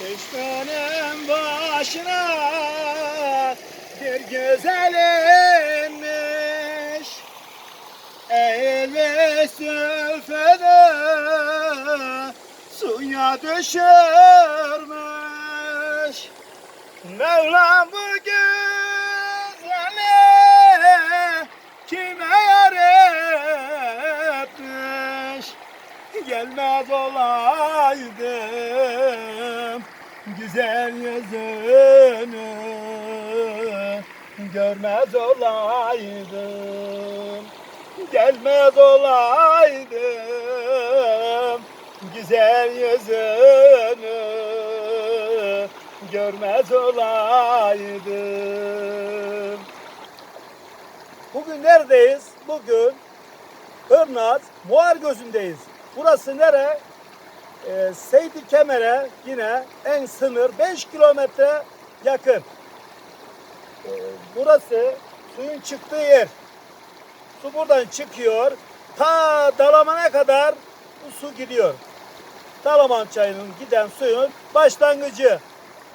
Çeşmenin başına bir güzel inmiş. Eğilmiş zülfüne suya düşürmüş. Mevlam bu Gelmez olaydım güzel yüzünü Görmez olaydım Gelmez olaydım güzel yüzünü Görmez olaydım Bugün neredeyiz? Bugün Hırnaz Muar Gözü'ndeyiz. Burası nere? Ee, Seydi Kemer'e yine en sınır 5 kilometre yakın. Ee, burası suyun çıktığı yer. Su buradan çıkıyor. Ta Dalaman'a kadar bu su gidiyor. Dalaman çayının giden suyun başlangıcı.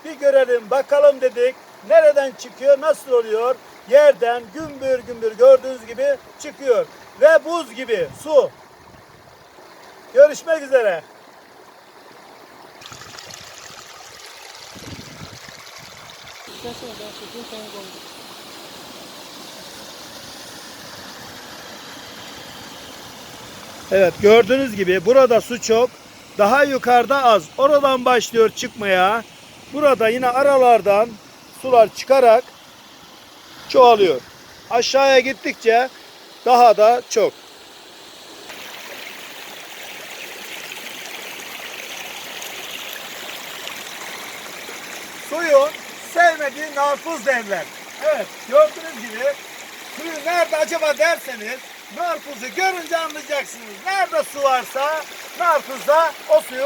Bir görelim bakalım dedik. Nereden çıkıyor, nasıl oluyor? Yerden gümbür gümbür gördüğünüz gibi çıkıyor. Ve buz gibi su. Görüşmek üzere. Evet gördüğünüz gibi burada su çok. Daha yukarıda az. Oradan başlıyor çıkmaya. Burada yine aralardan sular çıkarak çoğalıyor. Aşağıya gittikçe daha da çok. Suyun sevmediği narpuz derler. Evet gördüğünüz gibi suyu nerede acaba derseniz narpuzu görünce anlayacaksınız. Nerede su varsa narpuzda o suyu